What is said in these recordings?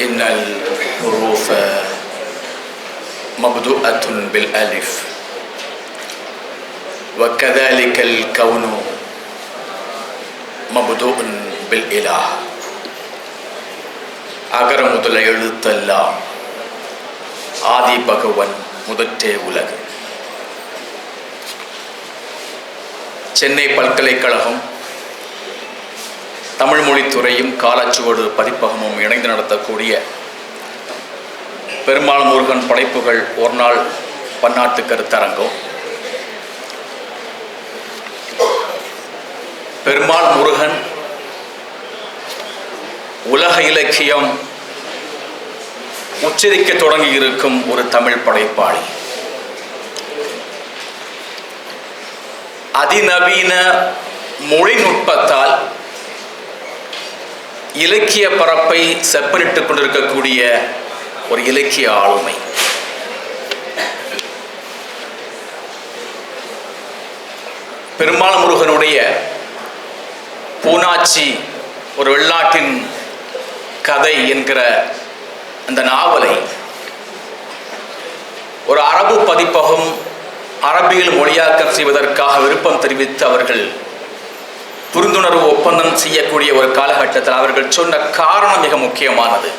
إن الحروف مبدوءة بالألف وكذلك الكون مبدوء بالإله அகர முதல எழுத்தெல்லாம் ஆதி பகவன் முதற்றே உலகு சென்னை பல்கலைக்கழகம் தமிழ் மொழித்துறையும் காலச்சுவடு பதிப்பகமும் இணைந்து நடத்தக்கூடிய பெருமாள் முருகன் படைப்புகள் ஒரு நாள் பன்னாட்டு கருத்தரங்கம். பெருமாள் முருகன் உலக இலக்கியம் உச்சரிக்க தொடங்கி இருக்கும் ஒரு தமிழ் படைப்பாளி. அதிநவீன மொழிநுட்பத்தால் இலக்கிய பரப்பை செப்பனிட்டுக் கொண்டிருக்கக்கூடிய ஒரு இலக்கிய ஆளுமை. பெருமாள் முருகனுடைய பூனாச்சி ஒரு வெள்ளாட்டின் கதை என்கிற அந்த நாவலை ஒரு அரபு பதிப்பகம் அரபியில் மொழியாக்கம் செய்வதற்காக விருப்பம் தெரிவித்து அவர்கள் புரிந்துணர்வு ஒப்பந்தம் செய்யக்கூடிய ஒரு காலகட்டத்தில் அவர்கள் சொன்ன காரணம் மிக முக்கியமானது.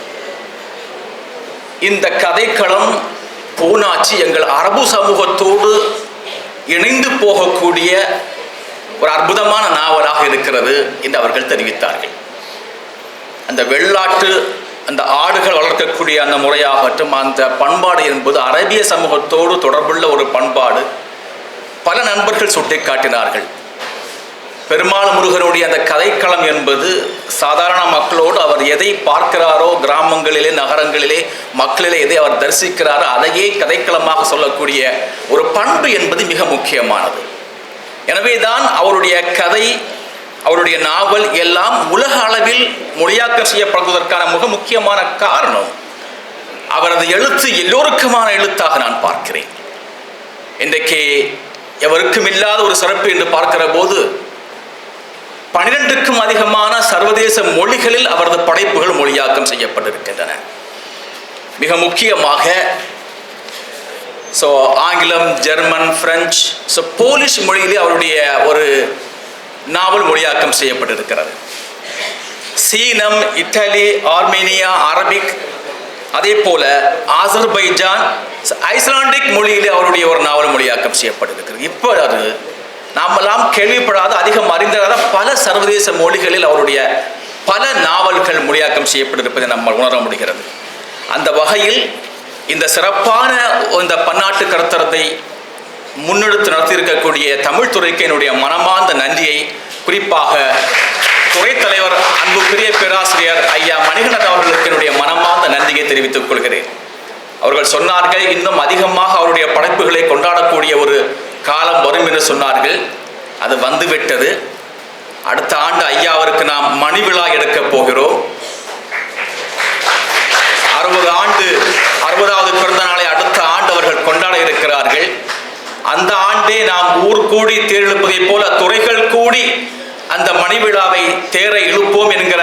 இந்த கதைக்களம் பூனாச்சி எங்கள் அரபு சமூகத்தோடு இணைந்து போகக்கூடிய ஒரு அற்புதமான நாவலாக இருக்கிறது என்று அவர்கள் தெரிவித்தார்கள். அந்த வெள்ளாட்டு அந்த ஆடுகள் வளர்க்கக்கூடிய அந்த முறையாகட்டும் அந்த பண்பாடு என்பது அரபிய சமூகத்தோடு தொடர்புள்ள ஒரு பண்பாடு. பல நண்பர்கள் சுட்டிக்காட்டினார்கள். பெருமாள் முருகனுடைய அந்த கதைக்களம் என்பது சாதாரண மக்களோடு அவர் எதை பார்க்கிறாரோ கிராமங்களிலே நகரங்களிலே மக்களிலே எதை அவர் தரிசிக்கிறாரோ அதையே கதைக்களமாக சொல்லக்கூடிய ஒரு பண்பு என்பது மிக முக்கியமானது. எனவே தான் அவருடைய கதை அவருடைய நாவல் எல்லாம் உலக அளவில் மொழியாக்கம் செய்யப்படுவதற்கான மிக முக்கியமான காரணம். அவரது எழுத்து எல்லோருக்குமான எழுத்தாக நான் பார்க்கிறேன். இன்றைக்கு எவருக்கும் இல்லாத ஒரு சிறப்பு என்று பார்க்கிற போது பனிரெண்டுக்கும் அதிகமான சர்வதேச மொழிகளில் அவரது படைப்புகள் மொழியாக்கம் செய்யப்பட்டிருக்கின்றன. மிக முக்கியமாக ஸோ ஆங்கிலம் ஜெர்மன் பிரெஞ்சு ஸோ போலிஷ் மொழியிலே அவருடைய ஒரு நாவல் மொழியாக்கம் செய்யப்பட்டிருக்கிறது. சீனம் இத்தாலி ஆர்மேனியா அரபிக் அதே போல ஆசர்பைஜான் ஐஸ்லாண்டிக் மொழியிலே அவருடைய ஒரு நாவல் மொழியாக்கம் செய்யப்பட்டிருக்கிறது. இப்போ அது நாமெல்லாம் கேள்விப்படாத அதிகம் அறிந்திராத பல சர்வதேச மொழிகளில் அவருடைய பல நாவல்கள் மொழியாக்கம் செய்யப்பட்டிருப்பதை நம்ம உணர முடிகிறது. அந்த வகையில் இந்த சிறப்பான இந்த பன்னாட்டு கருத்தரத்தை முன்னெடுத்து நடத்தியிருக்கக்கூடிய தமிழ் துறைக்கு என்னுடைய மனமார்ந்த நன்றியை குறிப்பாக துறை தலைவர் அன்புக்குரிய பேராசிரியர் ஐயா மணிகண்டன் அவர்களுக்கு என்னுடைய மனமார்ந்த நன்றியை தெரிவித்துக் கொள்கிறேன். அவர்கள் சொன்னார்கள் இன்னும் அதிகமாக அவருடைய படைப்புகளை கொண்டாடக்கூடிய ஒரு காலம் வரும் என்று சொன்னார்கள். அது வந்துவிட்டது. அடுத்த ஆண்டு ஐயாவிற்கு நாம் மணி விழா எடுக்கப் போகிறோம். அறுபது ஆண்டு அறுபதாவது பிறந்த நாளை அடுத்த ஆண்டு அவர்கள் கொண்டாட இருக்கிறார்கள். அந்த ஆண்டே நாம் ஊர் கூடி தேர் போல துறைகள் கூடி அந்த மணி விழாவை தேரை இழுப்போம் என்கிற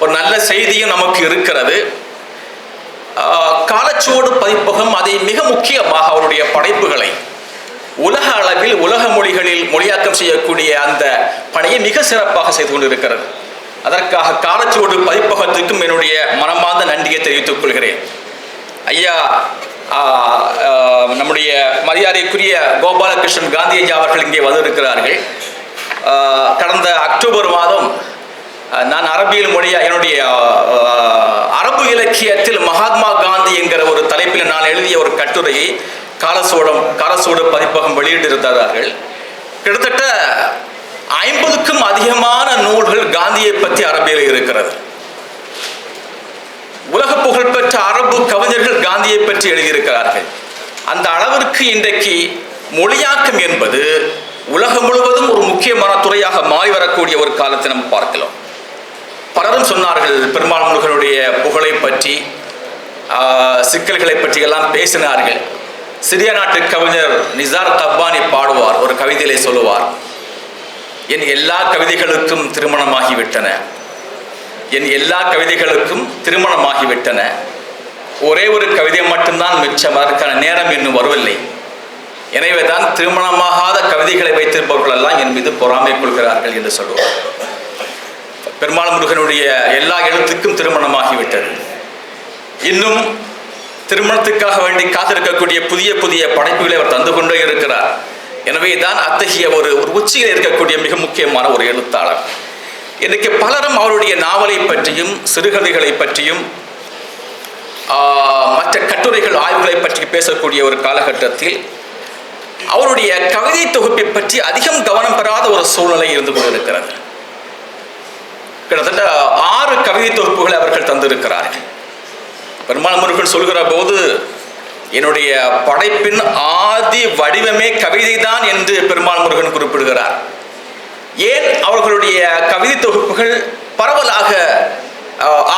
ஒரு நல்ல செய்தியும் நமக்கு இருக்கிறது. காலச்சுவடு பதிப்பகம் அதை மிக முக்கியமாக அவருடைய படைப்புகளை உலக அளவில் உலக மொழிகளில் மொழியாக்கம் செய்யக்கூடிய அந்த பணியை மிக சிறப்பாக செய்து கொண்டிருக்கிறது. அதற்காக காலச்சோடு பதிப்பகத்துக்கும் என்னுடைய மனமார்ந்த நன்றியை தெரிவித்துக் கொள்கிறேன். ஐயா நம்முடைய மரியாதைக்குரிய கோபாலகிருஷ்ணன் காந்தி ஐயா அவர்கள் இங்கே வந்திருக்கிறார்கள். கடந்த அக்டோபர் மாதம் நான் அரபியல் மொழியா என்னுடைய அரபு இலக்கியத்தில் மகாத்மா காந்தி என்கிற ஒரு தலைப்பில் நான் எழுதிய ஒரு கட்டுரையை காலசோடம் காலசோடு பதிப்பகம் வெளியிட்டிருந்தார்கள் கிட்டத்தட்ட ஐம்பதுக்கும் அதிகமான நூல்கள் காந்தியை பற்றி அரபியில் இருக்கிறது. உலக புகழ்பெற்ற அரபு கவிஞர்கள் காந்தியை பற்றி எழுதியிருக்கிறார்கள். அந்த அளவிற்கு இன்றைக்கு மொழியாக்கம் என்பது உலகம் முழுவதும் ஒரு முக்கியமான துறையாக மாறி வரக்கூடிய ஒரு காலத்தை நம்ம பார்க்கலாம். பலரும் சொன்னார்கள் பெருமாள் முருகனுடைய புகழை பற்றி சிக்கல்களை பற்றி எல்லாம் பேசினார்கள். சிறிய நாட்டு கவிஞர் நிசார் கப்பானி பாடுவார் ஒரு கவிதையிலே சொல்லுவார் என் எல்லா கவிதைகளுக்கும் திருமணமாகிவிட்டன. என் எல்லா கவிதைகளுக்கும் திருமணமாகிவிட்டன. ஒரே ஒரு கவிதை மட்டும்தான் மிச்சம் அதற்கான நேரம் இன்னும் வரவில்லை. எனவே தான் திருமணமாகாத கவிதைகளை வைத்திருப்பவர்கள் எல்லாம் என் மீது பொறாமை கொள்கிறார்கள் என்று சொல்லுவார். பெருமாள் முருகனுடைய எல்லா எழுத்துக்கும் திருமணமாகிவிட்டது. இன்னும் திருமணத்துக்காக வேண்டி காத்திருக்கக்கூடிய புதிய புதிய படைப்புகளை அவர் தந்து கொண்டே இருக்கிறார். எனவே தான் அத்தகைய ஒரு ஒரு உச்சியில் இருக்கக்கூடிய மிக முக்கியமான ஒரு எழுத்தாளர். இன்றைக்கு பலரும் அவருடைய நாவலை பற்றியும் சிறுகதைகளை பற்றியும் மற்ற கட்டுரைகள் ஆய்வுகளை பற்றி பேசக்கூடிய ஒரு காலகட்டத்தில் அவருடைய கவிதை தொகுப்பை பற்றி அதிகம் கவனம் பெறாத ஒரு சூழ்நிலை இருந்து கொண்டிருக்கிறது. கிட்டத்தட்ட ஆறு கவிதை தொகுப்புகளை அவர்கள் தந்திருக்கிறார்கள். பெருமாள் முருகன் சொல்கிற போது என்னுடைய படைப்பின் ஆதி வடிவமே கவிதை தான் என்று பெருமாள் முருகன் குறிப்பிடுகிறார். ஏன் அவர்களுடைய கவிதை தொகுப்புகள் பரவலாக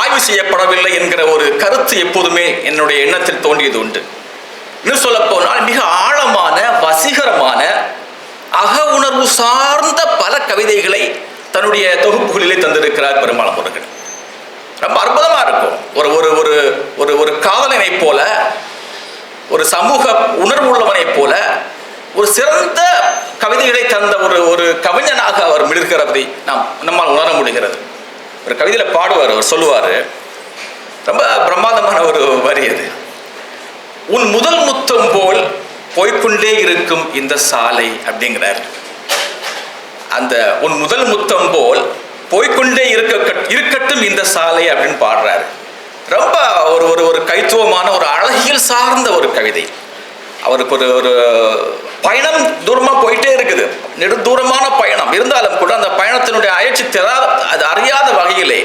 ஆய்வு செய்யப்படவில்லை என்கிற ஒரு கருத்து எப்போதுமே என்னுடைய எண்ணத்தில் தோன்றியது உண்டு. இன்னும் சொல்ல போனால் மிக ஆழமான வசீகரமான அக உணர்வு சார்ந்த பல கவிதைகளை தன்னுடைய தொகுப்புகளிலே தந்திருக்கிறார் பெருமாள் முருகன். ஒரு ஒரு ஒரு ஒரு ஒரு காதலனை போல ஒரு சமூக உணர்வுள்ளவனை போல ஒரு சிறந்த கவிதைகளை தந்த ஒரு ஒரு கவிஞனாக அவர் மிளிர்கிறதை நாம் நம்மால் உணர முடிகிறது. ஒரு கவிதையில் பாடுவார் அவர் சொல்லுவார். ரொம்ப பிரமாதமான ஒரு வரி அது. உன் முதல் முத்தம் போல் போய்கொண்டே இருக்கும் இந்த சாலை அப்படிங்கிறார். அந்த உன் முதல் முத்தம் போல் போய்கொண்டே இருக்க இருக்கட்டும் இந்த சாலை அப்படின்னு பாடுறாரு. ரொம்ப ஒரு ஒரு ஒரு கைத்துவமான ஒரு அழகியல் சார்ந்த ஒரு கவிதை. அவருக்கு ஒரு ஒரு பயணம் தூரமாக போயிட்டே இருக்குது. நெடுந்தூரமான பயணம். இருந்தாலும் கூட அந்த பயணத்தினுடைய அயற்சி தெரா அது அறியாத வகையிலே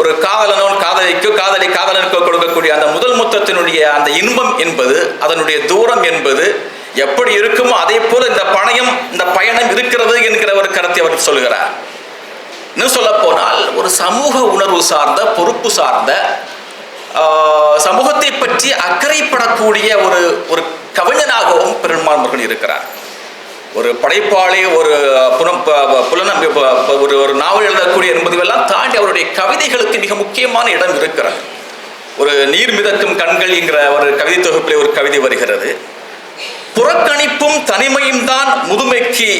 ஒரு காதலனும் காதலிக்கோ காதலி காதலனுக்கு கொடுக்கக்கூடிய அந்த முதல் முத்தத்தினுடைய அந்த இன்பம் என்பது அதனுடைய தூரம் என்பது எப்படி இருக்குமோ அதே போல இந்த பணயம் இந்த பயணம் இருக்கிறது என்கிற ஒரு கருத்தை அவர் சொல்கிறார் இன்னும் சொல்ல போனால் ஒரு சமூக உணர்வு சார்ந்த பொறுப்பு சார்ந்த சமூகத்தை பற்றி அக்கறைப்படக்கூடிய ஒரு ஒரு கவிஞனாகவும் பெருமாள் இருக்கிறார். ஒரு படைப்பாளி ஒரு புனம் புலநம்பி புலனம் ஒரு ஒரு நாவல் எழுதக்கூடிய என்பதுவெல்லாம் தாண்டி அவருடைய கவிதைகளுக்கு மிக முக்கியமான இடம் இருக்கிறது. ஒரு நீர் மிதக்கும் கண்கள் என்கிற ஒரு கவிதை தொகுப்பிலே ஒரு கவிதை வருகிறது. புறக்கணிப்பும் தனிமையும் தான் முதுமைக்கு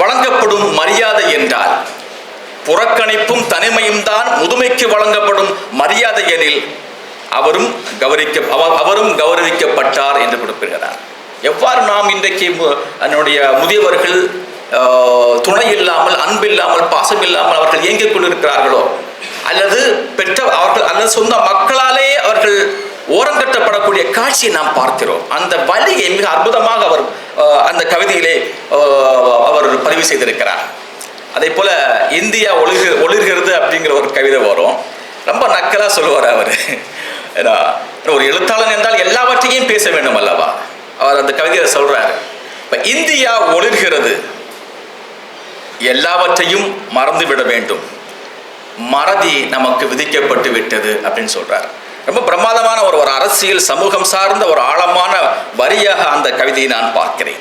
வழங்கப்படும் மரியாதை என்றால் புறக்கணிப்பும் தனிமையும் தான் முதுமைக்கு வழங்கப்படும் மரியாதை எனில் அவரும் கௌரிக்க அவரும் கௌரவிக்கப்பட்டார் என்று குறிப்பிடுகிறார். எவ்வாறு நாம் இன்றைக்கு மு- முதியவர்கள் துணை இல்லாமல் அன்பு இல்லாமல் பாசம் இல்லாமல் அவர்கள் இயங்கிக் கொண்டிருக்கிறார்களோ? அல்லது பெற்ற அவர்கள் அல்லது சொந்த மக்களாலே அவர்கள் ஓரங்கட்டப்படக்கூடிய காட்சியை நாம் பார்க்கிறோம். அந்த வழியை மிக அற்புதமாக அவர் அந்த கவிதையிலே அவர் பதிவு செய்திருக்கிறார். அதே போல இந்தியா ஒளிர் ஒளிர்கிறது அப்படிங்கிற ஒரு கவிதை வரும். ரொம்ப நக்கலா சொல்லுவார் அவர். ஏன்னா ஒரு எழுத்தாளன் என்றால் எல்லாவற்றையும் பேச வேண்டும் அல்லவா? அவர் அந்த கவிதையை சொல்றாரு. இப்ப இந்தியா ஒளிர்கிறது. எல்லாவற்றையும் மறந்து விட வேண்டும். மறதி நமக்கு விதிக்கப்பட்டு விட்டது அப்படின்னு சொல்றார். ரொம்ப பிரமாதமான ஒரு ஒரு அரசியல் சமூகம் சார்ந்த ஒரு ஆழமான வரியாக அந்த கவிதையை நான் பார்க்கிறேன்.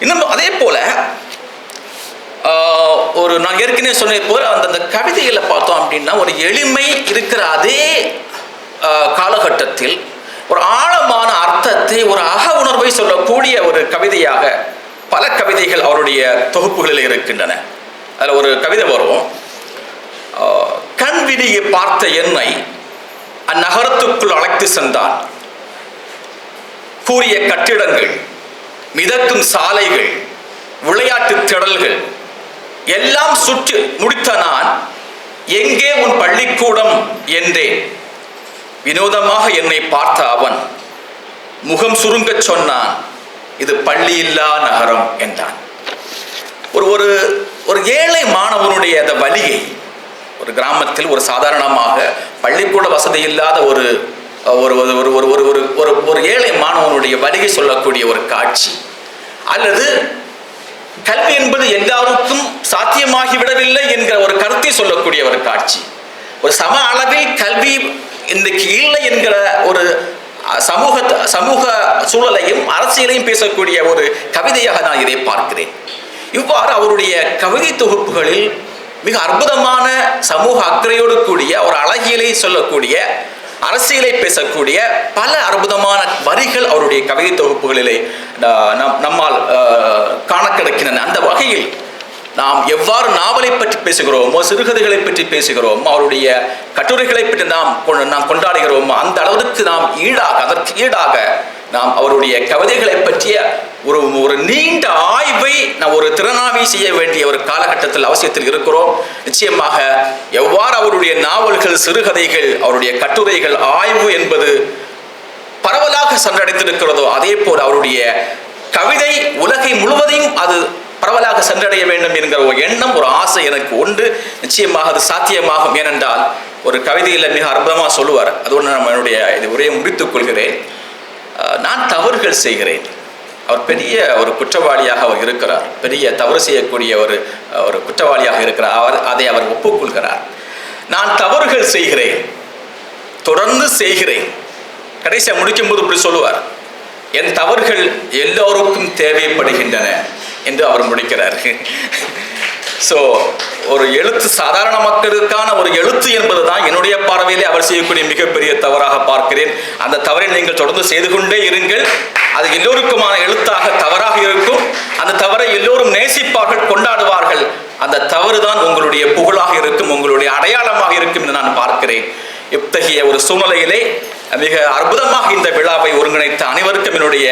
இன்னும் அதே போல ஒரு நான் ஏற்கனவே சொன்னது போல் அந்த அந்த கவிதைகளை பார்த்தோம் அப்படின்னா ஒரு எளிமை இருக்கிற அதே காலகட்டத்தில் ஒரு ஆழமான அர்த்தத்தை ஒரு அக உணர்வை சொல்லக்கூடிய ஒரு கவிதையாக பல கவிதைகள் அவருடைய தொகுப்புகளில் இருக்கின்றன. அதில் ஒரு கவிதை வரும் கண் விதியை பார்த்த என்னை அந்நகரத்துக்குள் அழைத்து சென்றான். கூறிய கட்டிடங்கள் மிதக்கும் சாலைகள் விளையாட்டு திடல்கள் எல்லாம் சுற்றி முடித்த நான் எங்கே உன் பள்ளிக்கூடம் என்றேன். வினோதமாக என்னை பார்த்த அவன் முகம் சுருங்கச் சொன்னான் இது பள்ளியில்லா நகரம் என்றான். ஒரு ஒரு ஒரு ஏழை மாணவனுடைய அந்த வலியை ஒரு கிராமத்தில் ஒரு சாதாரணமாக பள்ளிக்கூட வசதி இல்லாத ஒரு ஒரு ஒரு ஒரு ஒரு ஒரு ஒரு ஒரு ஒரு ஏழை மாணவனுடைய வலியை சொல்லக்கூடிய ஒரு காட்சி அல்லது கல்வி என்பது எல்லாருக்கும் சாத்தியமாகி விடவில்லை என்கிற ஒரு கருத்தை சொல்லக்கூடிய ஒரு காட்சி. ஒரு சம அளவில் கல்வி இன்றைக்கு இல்லை என்கிற ஒரு சமூக சமூக சூழலையும் அரசியலையும் பேசக்கூடிய ஒரு கவிதையாக நான் இதை பார்க்கிறேன். இவ்வாறு அவருடைய கவிதை தொகுப்புகளில் மிக அற்புதமான சமூக அக்கறையோடு கூடிய ஒரு அழகியலை சொல்லக்கூடிய அரசியலை பேசக்கூடிய பல அற்புதமான வரிகள் அவருடைய கவிதை தொகுப்புகளிலே நம் நம்மால் காண கிடைக்கின்றன அந்த வகையில் நாம் எவ்வாறு நாவலை பற்றி பேசுகிறோமோ சிறுகதைகளை பற்றி பேசுகிறோமோ அவருடைய கட்டுரைகளை பற்றி நாம் நாம் கொண்டாடுகிறோமோ அந்த அளவிற்கு நாம் ஈடாக அதற்கு ஈடாக நாம் அவருடைய கவிதைகளை பற்றிய ஒரு ஒரு நீண்ட ஆய்வை நாம் ஒரு திறனாவி செய்ய வேண்டிய ஒரு காலகட்டத்தில் அவசியத்தில் இருக்கிறோம். நிச்சயமாக எவ்வாறு அவருடைய நாவல்கள் சிறுகதைகள் அவருடைய கட்டுரைகள் ஆய்வு என்பது பரவலாக சென்றடைந்திருக்கிறதோ அதே போல் அவருடைய கவிதை உலகை முழுவதையும் அது பரவலாக சென்றடைய வேண்டும் என்கிற ஒரு எண்ணம் ஒரு ஆசை எனக்கு உண்டு. நிச்சயமாக அது சாத்தியமாகும். ஏனென்றால் ஒரு கவிதையில் மிக அற்புதமாக சொல்லுவார். அது ஒன்று நம்ம என்னுடைய இது உரையை முடித்துக் கொள்கிறேன். நான் தவறுகள் செய்கிறேன். அவர் பெரிய ஒரு குற்றவாளியாக அவர் இருக்கிறார். பெரிய தவறு செய்யக்கூடிய ஒரு ஒரு குற்றவாளியாக இருக்கிறார். அவர் அதை அவர் ஒப்புக்கொள்கிறார். நான் தவறுகள் செய்கிறேன். தொடர்ந்து செய்கிறேன். கடைசியாக முடிக்கும்போது இப்படி சொல்லுவார். என் தவறுகள் எல்லோருக்கும் தேவைப்படுகின்றன என்று அவர் முடிக்கிறார். ஸோ ஒரு எழுத்து சாதாரண மக்களுக்கான ஒரு எழுத்து என்பது தான் என்னுடைய பார்வையிலே அவர் செய்யக்கூடிய மிகப்பெரிய தவறாக பார்க்கிறேன். அந்த தவறை நீங்கள் தொடர்ந்து செய்து கொண்டே இருங்கள். அது எல்லோருக்குமான எழுத்தாக தவறாக இருக்கும். அந்த தவறை எல்லோரும் நேசிப்பார்கள் கொண்டாடுவார்கள். அந்த தவறு தான் உங்களுடைய புகழாக இருக்கும் உங்களுடைய அடையாளமாக இருக்கும் என்று நான் பார்க்கிறேன். இத்தகைய ஒரு சூழ்நிலையிலே மிக அற்புதமாக இந்த விழாவை ஒருங்கிணைத்த அனைவருக்கும் என்னுடைய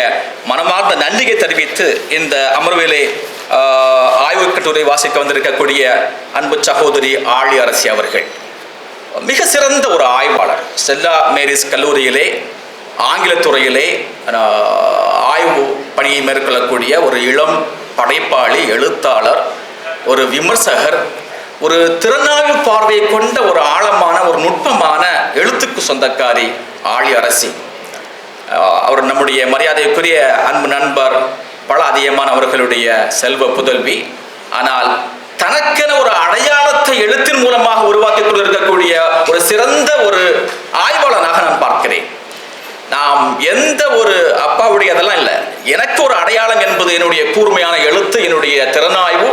மனமார்ந்த நன்றியை தெரிவித்து இந்த அமர்விலே ஆய்வுக் கட்டுரை வாசிக்க வந்திருக்கக்கூடிய அன்பு சகோதரி ஆழி அரசி அவர்கள். மிக சிறந்த ஒரு ஆய்வாளர். செல்லா மேரிஸ் கல்லூரியிலே ஆங்கிலத்துறையிலே ஆய்வு பணியை மேற்கொள்ளக்கூடிய ஒரு இளம் படைப்பாளி எழுத்தாளர் ஒரு விமர்சகர் ஒரு திறனாய்வு பார்வை கொண்ட ஒரு ஆழமான ஒரு நுட்பமான எழுத்துக்கு சொந்தக்காரி ஆழி அரசி. அவர் நம்முடைய மரியாதைக்குரிய அன்பு நண்பர் பல அதிகமான அவர்களுடைய செல்வ புதல்வி. ஆனால் தனக்கென ஒரு அடையாளத்தை எழுத்தின் மூலமாக உருவாக்கி கொண்டிருக்கக்கூடிய ஒரு சிறந்த ஒரு ஆய்வாளனாக நான் பார்க்கிறேன். நாம் எந்த ஒரு அப்பாவுடைய அதெல்லாம் இல்லை. எனக்கு ஒரு அடையாளம் என்பது என்னுடைய கூர்மையான எழுத்து என்னுடைய திறனாய்வு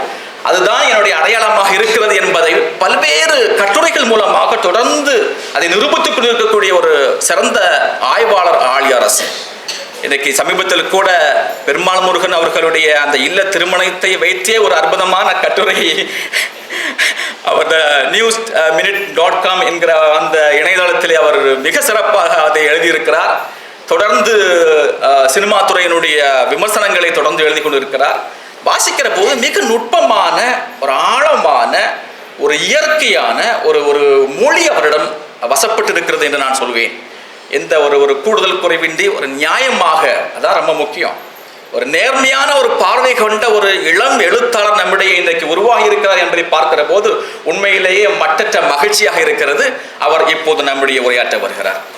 அதுதான் என்னுடைய அடையாளமாக இருக்கிறது என்பதை பல்வேறு கட்டுரைகள் மூலமாக தொடர்ந்து அதை நிரூபித்துக் கொண்டிருக்கக்கூடிய ஒரு சிறந்த ஆய்வாளர் ஆழி அரசு இன்னைக்கு சமீபத்தில் கூட பெருமாள் முருகன் அவர்களுடைய அந்த இல்ல திருமணத்தை வைத்தே ஒரு அற்புதமான கட்டுரை அவர் நியூஸ் மினிட் டாட் காம் என்கிற அந்த இணையதளத்திலே அவர் மிக சிறப்பாக அதை எழுதியிருக்கிறார். தொடர்ந்து uh, சினிமா துறையினுடைய விமர்சனங்களை தொடர்ந்து எழுதி கொண்டிருக்கிறார். வாசிக்கிற போது மிக நுட்பமான ஒரு ஆழமான ஒரு இயற்கையான ஒரு ஒரு மொழி அவரிடம் வசப்பட்டு இருக்கிறது என்று நான் சொல்வேன். எந்த ஒரு ஒரு கூடுதல் குறைவின்றி ஒரு நியாயமாக அதான் ரொம்ப முக்கியம். ஒரு நேர்மையான ஒரு பார்வை கொண்ட ஒரு இளம் எழுத்தாளர் நம்மிடையே இன்றைக்கு உருவாகி இருக்கிறார் என்பதை பார்க்கிற போது உண்மையிலேயே மட்டற்ற மகிழ்ச்சியாக இருக்கிறது. அவர் இப்போது நம்முடைய உரையாற்ற வருகிறார்.